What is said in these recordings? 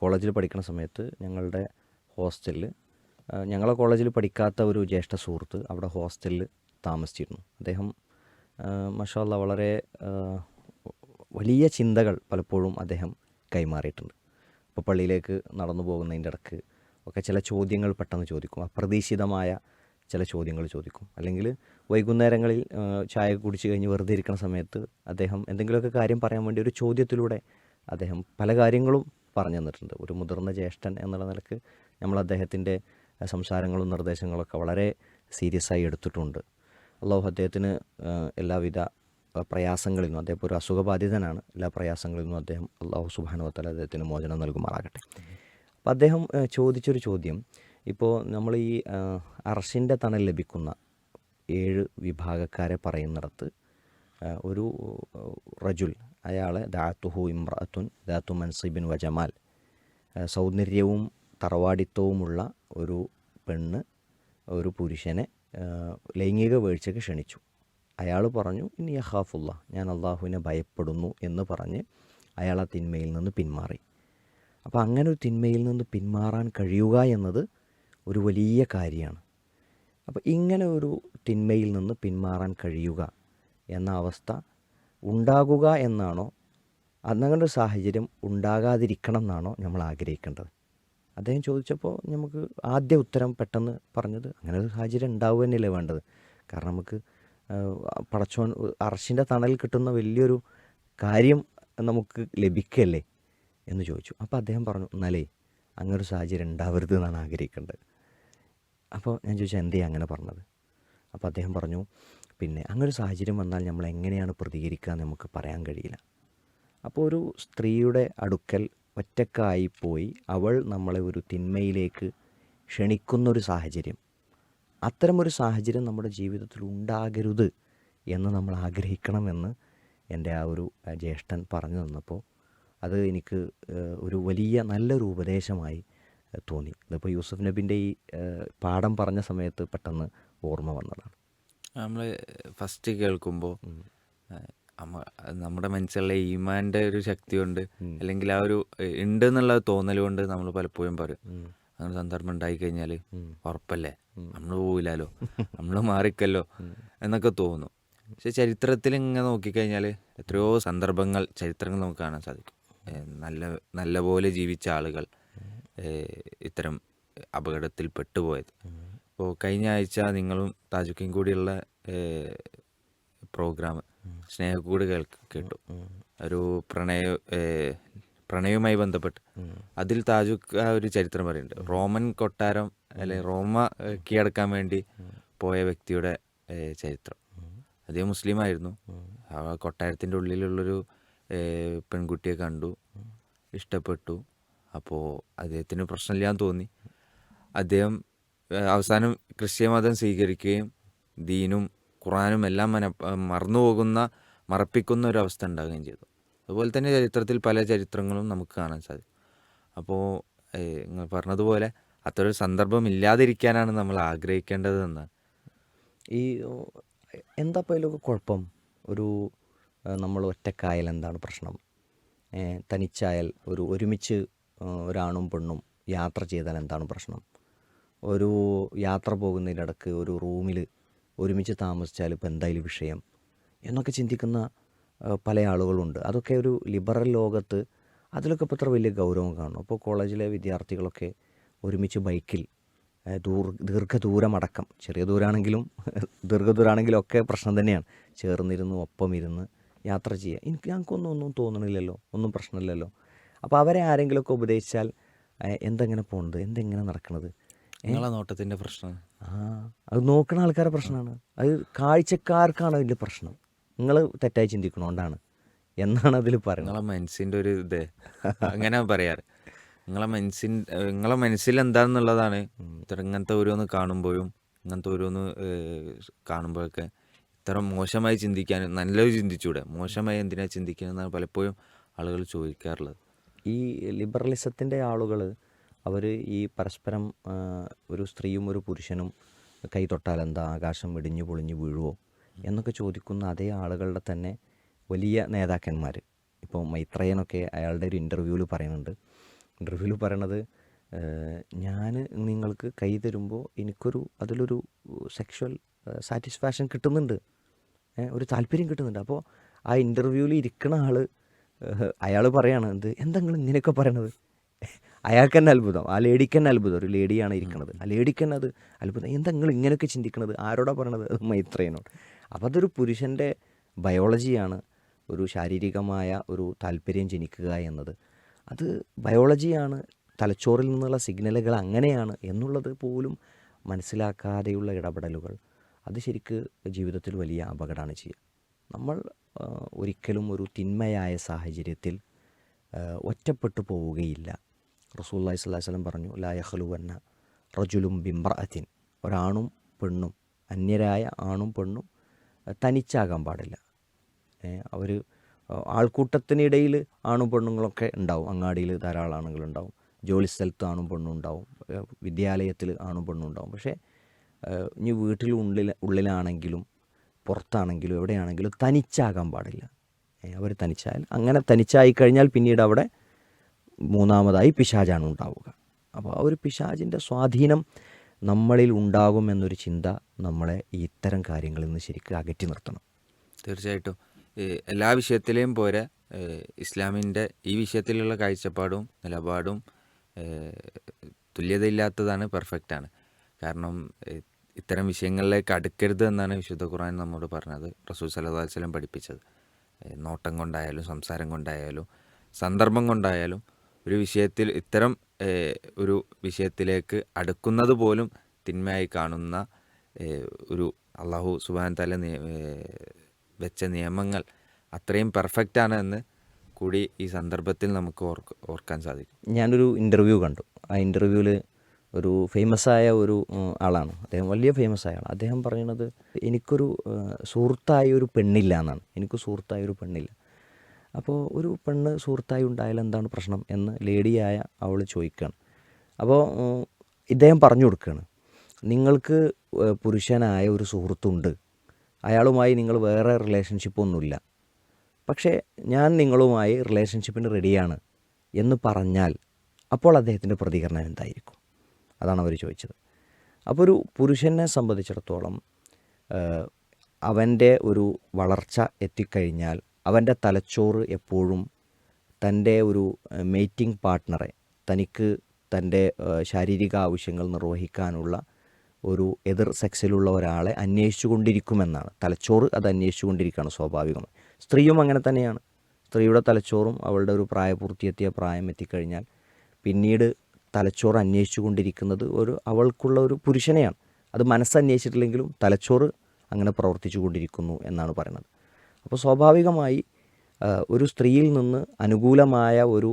കോളേജിൽ പഠിക്കുന്ന സമയത്ത് ഞങ്ങളുടെ ഹോസ്റ്റലിൽ ഞങ്ങളെ കോളേജിൽ പഠിക്കാത്ത ഒരു ജ്യേഷ്ഠ സുഹൃത്ത് അവിടെ ഹോസ്റ്റലിൽ താമസിച്ചിരുന്നു. അദ്ദേഹം മഷാല്ല വളരെ വലിയ ചിന്തകൾ പലപ്പോഴും അദ്ദേഹം കൈമാറിയിട്ടുണ്ട്. ഇപ്പോൾ പള്ളിയിലേക്ക് നടന്നു പോകുന്നതിന്റെ ഇടയ്ക്ക് ഒക്കെ ചില ചോദ്യങ്ങൾ പെട്ടെന്ന് ചോദിക്കും അപ്രതീക്ഷിതമായ ചില ചോദ്യങ്ങൾ ചോദിക്കും. അല്ലെങ്കിൽ വൈകുന്നേരങ്ങളിൽ ചായ കുടിച്ച് കഴിഞ്ഞ് വെറുതെ ഇരിക്കുന്ന സമയത്ത് അദ്ദേഹം എന്തെങ്കിലുമൊക്കെ കാര്യം പറയാൻ വേണ്ടി ഒരു ചോദ്യത്തിലൂടെ അദ്ദേഹം പല കാര്യങ്ങളും പറഞ്ഞു തന്നിട്ടുണ്ട്. ഒരു മുതിർന്ന ജ്യേഷ്ഠൻ എന്നുള്ള നിലയ്ക്ക് നമ്മൾ അദ്ദേഹത്തിന്റെ സംസാരങ്ങളും നിർദ്ദേശങ്ങളൊക്കെ വളരെ സീരിയസ് ആയി എടുത്തിട്ടുണ്ട്. അള്ളാഹു അദ്ദേഹത്തിന് എല്ലാവിധ പ്രയാസങ്ങളിൽ നിന്നും അദ്ദേഹം ഒരു അസുഖബാധിതനാണ്. എല്ലാ പ്രയാസങ്ങളിൽ നിന്നും അദ്ദേഹം അള്ളാഹു സുബാനുവത്തല അദ്ദേഹത്തിന് മോചനം നൽകുമാറാകട്ടെ. അപ്പോൾ അദ്ദേഹം ചോദിച്ചൊരു ചോദ്യം. ഇപ്പോൾ നമ്മൾ ഈ അർഷിന്റെ തണൽ ലഭിക്കുന്ന ഏഴ് വിഭാഗക്കാരെ പറയുന്നിടത്ത് ഒരു റജുൽ അയാളെ ദാത്തുഹു ഇമ്രഅത്തുൻ ദാത്തു മൻസിബിൻ വജമാൽ സൗന്ദര്യവും തറവാടിത്തവുമുള്ള ഒരു പെണ്ണ് ഒരു പുരുഷനെ ലൈംഗിക വീഴ്ചയ്ക്ക് ക്ഷണിച്ചു. അയാൾ പറഞ്ഞു ഇനി യഹാഫുള്ള ഞാൻ അള്ളാഹുവിനെ ഭയപ്പെടുന്നു എന്ന് പറഞ്ഞ് അയാൾ ആ തിന്മയിൽ നിന്ന് പിന്മാറി. അപ്പോൾ അങ്ങനെ ഒരു തിന്മയിൽ നിന്ന് പിന്മാറാൻ കഴിയുക എന്നത് ഒരു വലിയ കാര്യമാണ്. അപ്പോൾ ഇങ്ങനെ ഒരു തിന്മയിൽ നിന്ന് പിന്മാറാൻ കഴിയുക എന്ന അവസ്ഥ ഉണ്ടാകുക എന്നാണോ അന്നങ്ങനെ ഒരു സാഹചര്യം ഉണ്ടാകാതിരിക്കണം എന്നാണോ നമ്മൾ ആഗ്രഹിക്കേണ്ടത്? അദ്ദേഹം ചോദിച്ചപ്പോൾ നമുക്ക് ആദ്യ ഉത്തരം പെട്ടെന്ന് പറഞ്ഞത് അങ്ങനെ ഒരു സാഹചര്യം ഉണ്ടാവുക തന്നെയല്ലേ വേണ്ടത്. കാരണം നമുക്ക് പടച്ചോൻ അറശിന്റെ തണലിൽ കിട്ടുന്ന വലിയൊരു കാര്യം നമുക്ക് ലഭിക്കല്ലേ എന്ന് ചോദിച്ചു. അപ്പോൾ അദ്ദേഹം പറഞ്ഞു എന്നാലേ അങ്ങനൊരു സാഹചര്യം ഉണ്ടാവരുത് എന്നാണ് ആഗ്രഹിക്കേണ്ടത്. അപ്പോൾ ഞാൻ ചോദിച്ചാൽ എന്തേ അങ്ങനെ പറഞ്ഞത്? അപ്പോൾ അദ്ദേഹം പറഞ്ഞു പിന്നെ അങ്ങനൊരു സാഹചര്യം വന്നാൽ നമ്മൾ എങ്ങനെയാണ് പ്രതികരിക്കുക എന്ന് നമുക്ക് പറയാൻ കഴിയില്ല. അപ്പോൾ ഒരു സ്ത്രീയുടെ അടുക്കൽ ഒറ്റക്കായി പോയി അവൾ നമ്മളെ ഒരു തിന്മയിലേക്ക് ക്ഷണിക്കുന്നൊരു സാഹചര്യം. അത്തരമൊരു സാഹചര്യം നമ്മുടെ ജീവിതത്തിൽ ഉണ്ടാകരുത് എന്ന് നമ്മൾ ആഗ്രഹിക്കണമെന്ന് എന്റെ ആ ഒരു ജ്യേഷ്ഠൻ പറഞ്ഞു തന്നപ്പോൾ അത് എനിക്ക് ഒരു വലിയ നല്ലൊരു ഉപദേശമായി തോന്നി. അതിപ്പോൾ യൂസഫ് നബിന്റെ ഈ പാഠം പറഞ്ഞ സമയത്ത് പെട്ടെന്ന് ഓർമ്മ വന്നതാണ്. നമ്മൾ ഫസ്റ്റ് കേൾക്കുമ്പോൾ നമ്മുടെ മനസ്സിലുള്ള ഈമാന്റെ ഒരു ശക്തി കൊണ്ട് അല്ലെങ്കിൽ ആ ഒരു ഉണ്ട് എന്നുള്ള തോന്നൽ കൊണ്ട് നമ്മൾ പലപ്പോഴും പറയും. അങ്ങനെ സന്ദർഭം ഉണ്ടായി കഴിഞ്ഞാൽ ഉറപ്പല്ലേ? നമ്മൾ പോവില്ലല്ലോ. നമ്മൾ മാറിക്കല്ലോ എന്നൊക്കെ തോന്നും. പക്ഷെ ചരിത്രത്തിൽ ഇങ്ങനെ നോക്കിക്കഴിഞ്ഞാൽ എത്രയോ സന്ദർഭങ്ങൾ ചരിത്രങ്ങൾ നമുക്ക് കാണാൻ സാധിക്കും. നല്ല നല്ലപോലെ ജീവിച്ച ആളുകൾ ഇത്തരം അപകടത്തിൽ പെട്ടുപോയത്. ഇപ്പോൾ കഴിഞ്ഞ ആഴ്ച നിങ്ങളും താജുക്കയും കൂടിയുള്ള പ്രോഗ്രാം സ്നേഹക്കൂട് കേൾക്ക് കേട്ടു. ഒരു പ്രണയ പ്രണയവുമായി ബന്ധപ്പെട്ട്. അതിൽ താജുക്ക് ആ ഒരു ചരിത്രം പറയുന്നുണ്ട്. റോമൻ കൊട്ടാരം അല്ലെ റോമ കീഴടക്കാൻ വേണ്ടി പോയ വ്യക്തിയുടെ ചരിത്രം. അദ്ദേഹം മുസ്ലിം ആയിരുന്നു. ആ കൊട്ടാരത്തിന്റെ ഉള്ളിലുള്ളൊരു പെൺകുട്ടിയെ കണ്ടു. ഇഷ്ടപ്പെട്ടു. അപ്പോൾ അദ്ദേഹത്തിന് പ്രശ്നമില്ലാന്ന് തോന്നി. അദ്ദേഹം അവസാനം ക്രിസ്ത്യ മതം സ്വീകരിക്കുകയും ദീനും ഖുറാനും എല്ലാം മന മറന്നു പോകുന്ന മറപ്പിക്കുന്ന ഒരു അവസ്ഥ ഉണ്ടാകുകയും ചെയ്തു. അതുപോലെ തന്നെ ചരിത്രത്തിൽ പല ചരിത്രങ്ങളും നമുക്ക് കാണാൻ സാധിക്കും. അപ്പോൾ നിങ്ങൾ പറഞ്ഞതുപോലെ അത്തരം സന്ദർഭം ഇല്ലാതിരിക്കാനാണ് നമ്മൾ ആഗ്രഹിക്കേണ്ടതെന്ന്. ഈ എന്താ ഇപ്പോൾ കുഴപ്പം? ഒരു നമ്മൾ ഒറ്റക്കായാൽ എന്താണ് പ്രശ്നം? തനിച്ചായാൽ ഒരു ഒരുമിച്ച് ഒരാണും പെണ്ണും യാത്ര ചെയ്താൽ എന്താണ് പ്രശ്നം? ഒരു യാത്ര പോകുന്നതിനിടക്ക് ഒരു റൂമിൽ ഒരുമിച്ച് താമസിച്ചാൽ ഇപ്പോൾ എന്തായാലും വിഷയം എന്നൊക്കെ ചിന്തിക്കുന്ന പല ആളുകളുണ്ട്. അതൊക്കെ ഒരു ലിബറൽ ലോകത്ത് അതിലൊക്കെ ഇപ്പോൾ ഇത്ര വലിയ ഗൗരവം കാണും. അപ്പോൾ കോളേജിലെ വിദ്യാർത്ഥികളൊക്കെ ഒരുമിച്ച് ബൈക്കിൽ ദൂർ ദീർഘദൂരമടക്കം ചെറിയ ദൂരമാണെങ്കിലും ദീർഘദൂരമാണെങ്കിലും ഒക്കെ പ്രശ്നം തന്നെയാണ്. ചേർന്നിരുന്ന് ഒപ്പം ഇരുന്ന് യാത്ര ചെയ്യുക. എനിക്ക് ഞങ്ങൾക്കൊന്നും ഒന്നും തോന്നണില്ലല്ലോ. ഒന്നും പ്രശ്നമില്ലല്ലോ. അപ്പോൾ അവരെ ആരെങ്കിലുമൊക്കെ ഉപദേശിച്ചാൽ എന്തെങ്ങനെ പോകുന്നത് എന്തെങ്ങനെ നടക്കണത്? നിങ്ങളെ നോട്ടത്തിന്റെ പ്രശ്നം. ആ അത് നോക്കുന്ന ആൾക്കാരുടെ പ്രശ്നമാണ് അത് കാഴ്ചക്കാർക്കാണ് അതിന്റെ പ്രശ്നം. നിങ്ങൾ തെറ്റായി ചിന്തിക്കണോണ്ടാണ്. എന്നാണ് അതിൽ പറയുന്നത്. നിങ്ങളെ മനസ്സിന്റെ ഒരു ഇത്. അങ്ങനെ പറയാറ്. നിങ്ങളെ മനസ്സിൻ നിങ്ങളെ മനസ്സിൽ എന്താണെന്നുള്ളതാണ് ഇങ്ങനത്തെ ഓരോന്ന് കാണുമ്പോഴും ഇങ്ങനത്തെ ഓരോന്ന് കാണുമ്പോഴൊക്കെ ഇത്ര മോശമായി ചിന്തിക്കാൻ നല്ലത് ചിന്തിച്ചൂടെ? മോശമായി എന്തിനാ ചിന്തിക്കുന്നതെന്നാണ് പലപ്പോഴും ആളുകൾ ചോദിക്കാറുള്ളത്. ഈ ലിബറലിസത്തിന്റെ ആളുകൾ അവർ ഈ പരസ്പരം ഒരു സ്ത്രീയും ഒരു പുരുഷനും കൈ തൊട്ടാൽ എന്താ? ആകാശം ഇടിഞ്ഞു പൊളിഞ്ഞു വീഴുവോ? എന്നൊക്കെ ചോദിക്കുന്ന അതേ ആളുകളുടെ തന്നെ വലിയ നേതാക്കന്മാർ ഇപ്പോൾ മൈത്രയനൊക്കെ അയാളുടെ ഒരു ഇന്റർവ്യൂവിൽ പറയുന്നുണ്ട്. ഇന്റർവ്യൂവിൽ പറയണത് ഞാൻ നിങ്ങൾക്ക് കൈ തരുമ്പോൾ എനിക്കൊരു അതിലൊരു സെക്ഷൽ സാറ്റിസ്ഫാക്ഷൻ കിട്ടുന്നുണ്ട്. ഒരു താല്പര്യം കിട്ടുന്നുണ്ട്. അപ്പോൾ ആ ഇന്റർവ്യൂവിൽ ഇരിക്കുന്ന ആൾ അയാൾ പറയാണ് എന്ത്? എന്താ നിങ്ങൾ ഇങ്ങനെയൊക്കെ പറയണത്? അയാൾക്ക് തന്നെ അത്ഭുതം. ആ ലേഡിക്ക് തന്നെ അത്ഭുതം. ഒരു ലേഡിയാണ് ഇരിക്കുന്നത് ആ ലേഡിക്ക് തന്നെ അത് അത്ഭുതം. എന്താ നിങ്ങൾ ഇങ്ങനെയൊക്കെ ചിന്തിക്കുന്നത് ആരോടാ പറയണത്? അത് മൈത്രേനോട് അപ്പോൾ അതൊരു പുരുഷന്റെ ബയോളജിയാണ് ഒരു ശാരീരികമായ ഒരു താല്പര്യം ജനിക്കുക എന്നത്. അത് ബയോളജിയാണ് തലച്ചോറിൽ നിന്നുള്ള സിഗ്നലുകൾ അങ്ങനെയാണ് എന്നുള്ളത് പോലും മനസ്സിലാക്കാതെയുള്ള ഇടപെടലുകൾ. അത് ശരിക്ക് ജീവിതത്തിൽ വലിയ അപകടമാണ് ചെയ്യുക. നമ്മൾ ഒരിക്കലും ഒരു തിന്മയായ സാഹചര്യത്തിൽ ഒറ്റപ്പെട്ടു പോവുകയില്ല. റസൂല്ലായി സ്വല്ലല്ലാഹി വസല്ലം പറഞ്ഞു ലാ യഹ്ലുവന്ന റജുലും ബിംബ്രഅത്തിൻ ഒരാണും പെണ്ണും അന്യരായ ആണും പെണ്ണും തനിച്ചാകാൻ പാടില്ല. അവർ ആൾക്കൂട്ടത്തിനിടയിൽ ആണും പെണ്ണുങ്ങളൊക്കെ ഉണ്ടാവും അങ്ങാടിയിൽ ധാരാളം ആണുങ്ങളുണ്ടാവും ജോലി സ്ഥലത്ത് ആണും പെണ്ണും ഉണ്ടാവും വിദ്യാലയത്തിൽ ആണും പെണ്ണും ഉണ്ടാവും. പക്ഷേ ഇനി വീട്ടിൽ ഉള്ളിൽ ഉള്ളിലാണെങ്കിലും പുറത്താണെങ്കിലും എവിടെയാണെങ്കിലും തനിച്ചാകാൻ പാടില്ല. അവർ തനിച്ചായാൽ അങ്ങനെ തനിച്ചായി കഴിഞ്ഞാൽ പിന്നീട് അവിടെ മൂന്നാമതായി പിശാജാണ് ഉണ്ടാവുക. അപ്പോൾ ആ ഒരു പിശാജിന്റെ സ്വാധീനം നമ്മളിൽ ഉണ്ടാകുമെന്നൊരു ചിന്ത നമ്മളെ ഇത്തരം കാര്യങ്ങളിൽ നിന്ന് ശരിക്കും അകറ്റി നിർത്തണം. തീർച്ചയായിട്ടും. എല്ലാ വിഷയത്തിലെയും പോരെ ഇസ്ലാമിന്റെ ഈ വിഷയത്തിലുള്ള കാഴ്ചപ്പാടും നിലപാടും തുല്യതയില്ലാത്തതാണ് പെർഫെക്റ്റാണ്. കാരണം ഇത്തരം വിഷയങ്ങളിലേക്ക് അടുക്കരുത് എന്നാണ് വിശുദ്ധ ഖുർആൻ നമ്മോട് പറഞ്ഞത് റസൂൽ സലഹുലം പഠിപ്പിച്ചത്. നോട്ടം കൊണ്ടായാലും സംസാരം കൊണ്ടായാലും സന്ദർഭം കൊണ്ടായാലും ഒരു വിഷയത്തിൽ ഇത്തരം ഒരു വിഷയത്തിലേക്ക് അടുക്കുന്നത് പോലും തിന്മയായി കാണുന്ന ഒരു അള്ളാഹു സുബാൻ തല വെച്ച നിയമങ്ങൾ അത്രയും പെർഫെക്റ്റ് ആണ് എന്ന് കൂടി ഈ സന്ദർഭത്തിൽ നമുക്ക് ഓർക്ക് ഓർക്കാൻ സാധിക്കും. ഞാനൊരു ഇന്റർവ്യൂ കണ്ടു. ആ ഇന്റർവ്യൂവിൽ ഒരു ഫേമസ് ആയ ഒരു ആളാണ്. അദ്ദേഹം വലിയ ഫേമസ് ആയ ആളാണ്. അദ്ദേഹം പറയുന്നത് എനിക്കൊരു സുഹൃത്തായ ഒരു പെണ്ണില്ല എന്നാണ്. എനിക്ക് സുഹൃത്തായ ഒരു പെണ്ണില്ല. അപ്പോൾ ഒരു പെണ്ണ് സുഹൃത്തായി ഉണ്ടായാൽ എന്താണ് പ്രശ്നം എന്ന് ലേഡിയായ അവൾ ചോദിക്കുകയാണ് അപ്പോൾ ഇദ്ദേഹം പറഞ്ഞു കൊടുക്കുകയാണ് നിങ്ങൾക്ക് പുരുഷനായ ഒരു സുഹൃത്തുണ്ട്. അയാളുമായി നിങ്ങൾ വേറെ റിലേഷൻഷിപ്പ് ഒന്നുമില്ല. പക്ഷേ ഞാൻ നിങ്ങളുമായി റിലേഷൻഷിപ്പിന് റെഡിയാണ് എന്ന് പറഞ്ഞാൽ അപ്പോൾ അദ്ദേഹത്തിന്റെ പ്രതികരണം എന്തായിരിക്കും? അതാണ് അവർ ചോദിച്ചത്. അപ്പോൾ ഒരു പുരുഷനെ സംബന്ധിച്ചിടത്തോളം അവന്റെ ഒരു വളർച്ച എത്തിക്കഴിഞ്ഞാൽ അവന്റെ തലച്ചോറ് എപ്പോഴും തന്റെ ഒരു മേറ്റിംഗ് പാർട്ട്ണറെ തനിക്ക് തന്റെ ശാരീരിക ആവശ്യങ്ങൾ നിർവഹിക്കാനുള്ള ഒരു എതിർ സെക്സിലുള്ള ഒരാളെ അന്വേഷിച്ചു കൊണ്ടിരിക്കുമെന്നാണ് തലച്ചോറ് അത് അന്വേഷിച്ചു കൊണ്ടിരിക്കുകയാണ് സ്വാഭാവികമായി. സ്ത്രീയും അങ്ങനെ തന്നെയാണ്. സ്ത്രീയുടെ തലച്ചോറും അവളുടെ ഒരു പ്രായപൂർത്തിയെത്തിയ പ്രായം എത്തിക്കഴിഞ്ഞാൽ പിന്നീട് തലച്ചോറ് അന്വേഷിച്ചു കൊണ്ടിരിക്കുന്നത് ഒരു അവൾക്കുള്ള ഒരു പുരുഷനെയാണ്. അത് മനസ്സന്വേഷിച്ചിട്ടില്ലെങ്കിലും തലച്ചോറ് അങ്ങനെ പ്രവർത്തിച്ചു കൊണ്ടിരിക്കുന്നു എന്നാണ് പറയുന്നത്. അപ്പോൾ സ്വാഭാവികമായി ഒരു സ്ത്രീയിൽ നിന്ന് അനുകൂലമായ ഒരു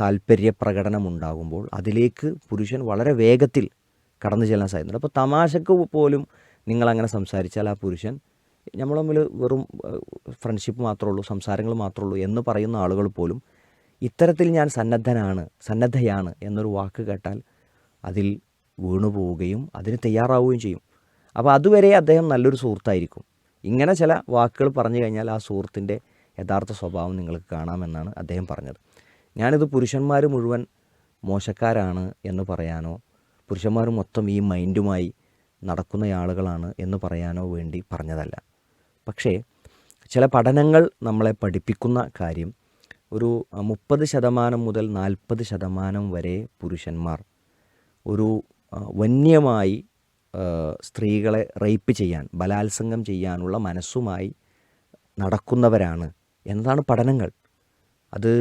താല്പര്യ പ്രകടനം ഉണ്ടാകുമ്പോൾ അതിലേക്ക് പുരുഷൻ വളരെ വേഗത്തിൽ കടന്നു ചെല്ലാൻ സാധ്യതയുണ്ട്. അപ്പോൾ തമാശക്ക് പോലും നിങ്ങളങ്ങനെ സംസാരിച്ചാൽ ആ പുരുഷൻ നമ്മൾ തമ്മിൽ വെറും ഫ്രണ്ട്ഷിപ്പ് മാത്രമേ ഉള്ളൂ സംസാരങ്ങൾ മാത്രമേ ഉള്ളൂ എന്ന് പറയുന്ന ആളുകൾ പോലും ഇത്തരത്തിൽ ഞാൻ സന്നദ്ധനാണ് സന്നദ്ധയാണ് എന്നൊരു വാക്ക് കേട്ടാൽ അതിൽ വീണു പോവുകയും അതിന് തയ്യാറാവുകയും ചെയ്യും. അപ്പോൾ അതുവരെ അദ്ദേഹം നല്ലൊരു സുഹൃത്തായിരിക്കും. ഇങ്ങനെ ചില വാക്കുകൾ പറഞ്ഞു കഴിഞ്ഞാൽ ആ സുഹൃത്തിന്റെ യഥാർത്ഥ സ്വഭാവം നിങ്ങൾക്ക് കാണാമെന്നാണ് അദ്ദേഹം പറഞ്ഞത്. ഞാനിത് പുരുഷന്മാർ മുഴുവൻ മോശക്കാരാണ് എന്ന് പറയാനോ പുരുഷന്മാർ മൊത്തം ഈ മൈൻഡുമായി നടക്കുന്ന ആളുകളാണ് എന്ന് പറയാനോ വേണ്ടി പറഞ്ഞതല്ല. പക്ഷേ ചില പഠനങ്ങൾ നമ്മളെ പഠിപ്പിക്കുന്ന കാര്യം ഒരു മുപ്പത് ശതമാനം മുതൽ നാൽപ്പത് ശതമാനം വരെ പുരുഷന്മാർ ഒരു വന്യമായി സ്ത്രീകളെ റേപ്പ് ചെയ്യാൻ ബലാത്സംഗം ചെയ്യാനുള്ള മനസ്സുമായി നടക്കുന്നവരാണ് എന്നതാണ് പഠനങ്ങൾ. അത്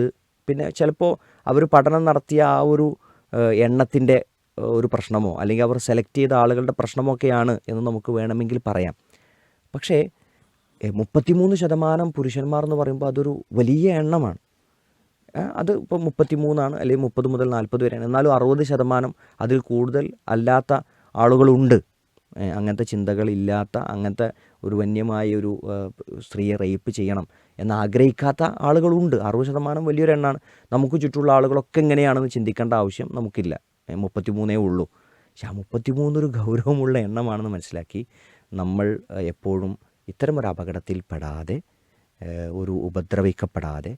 പിന്നെ ചിലപ്പോൾ അവർ പഠനം നടത്തിയ ആ ഒരു എണ്ണത്തിന്റെ ഒരു പ്രശ്നമോ അല്ലെങ്കിൽ അവർ സെലക്ട് ചെയ്ത ആളുകളുടെ പ്രശ്നമൊക്കെയാണ് എന്ന് നമുക്ക് വേണമെങ്കിൽ പറയാം. പക്ഷേ മുപ്പത്തിമൂന്ന് ശതമാനം പുരുഷന്മാർ എന്ന് പറയുമ്പോൾ അതൊരു വലിയ എണ്ണമാണ്. അത് ഇപ്പോൾ മുപ്പത്തിമൂന്നാണ് അല്ലെങ്കിൽ മുപ്പത് മുതൽ നാൽപ്പത് വരെയാണ്. എന്നാലും അറുപത് ശതമാനം അതിൽ കൂടുതൽ അല്ലാത്ത ആളുകളുണ്ട്. അങ്ങനത്തെ ചിന്തകളില്ലാത്ത അങ്ങനത്തെ ഒരു വന്യമായ ഒരു സ്ത്രീയെ റേപ്പ് ചെയ്യണം എന്ന് ആഗ്രഹിക്കാത്ത ആളുകളുണ്ട്. അറുപത് ശതമാനം വലിയൊരു എണ്ണമാണ് നമുക്ക് ചുറ്റുമുള്ള ആളുകളൊക്കെ എങ്ങനെയാണെന്ന് ചിന്തിക്കേണ്ട ആവശ്യം നമുക്കില്ല. മുപ്പത്തി മൂന്നേ ഉള്ളൂ. പക്ഷെ ആ മുപ്പത്തി മൂന്നൊരു ഗൗരവമുള്ള എണ്ണമാണെന്ന് മനസ്സിലാക്കി നമ്മൾ എപ്പോഴും ഇത്തരമൊരു അപകടത്തിൽ പെടാതെ ഒരു ഉപദ്രവിക്കപ്പെടാതെ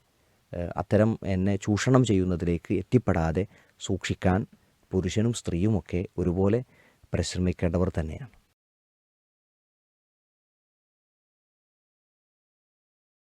അത്തരം എന്നെ ചൂഷണം ചെയ്യുന്നതിലേക്ക് എത്തിപ്പെടാതെ സൂക്ഷിക്കാൻ പുരുഷനും സ്ത്രീയുമൊക്കെ ഒരുപോലെ പരിശ്രമിക്കേണ്ടവർ തന്നെയാണ്.